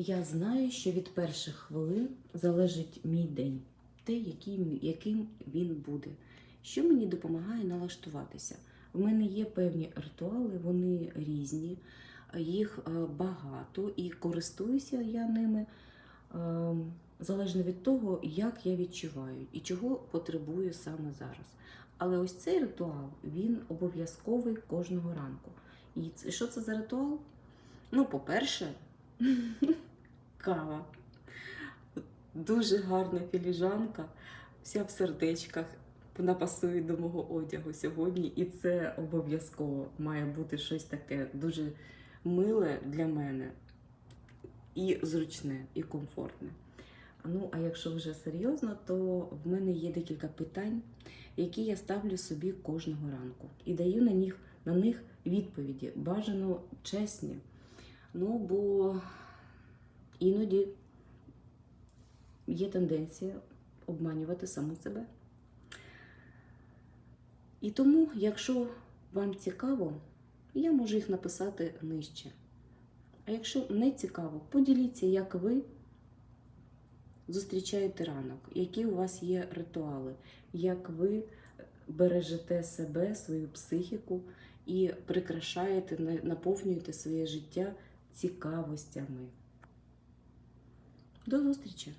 Я знаю, що від перших хвилин залежить мій день, те, яким, яким він буде, що мені допомагає налаштуватися. В мене є певні ритуали, вони різні, їх е, багато і користуюся я ними е, залежно від того, як я відчуваю і чого потребую саме зараз. Але ось цей ритуал він обов'язковий кожного ранку. І що це за ритуал? Ну, по-перше, кава. Дуже гарна філіжанка, вся в сердечках. Вона пасує до мого одягу сьогодні, і це обов'язково має бути щось таке дуже миле для мене і зручне, і комфортне. Ну, а якщо вже серйозно, то в мене є декілька питань, які я ставлю собі кожного ранку. І даю на них, на них відповіді, бажано чесні. Ну, бо іноді є тенденція обманювати саму себе. І тому, якщо вам цікаво, я можу їх написати нижче. А якщо не цікаво, поділіться, як ви зустрічаєте ранок, які у вас є ритуали, як ви бережете себе, свою психіку і прикрашаєте, наповнюєте своє життя цікавостями. До зустрічі!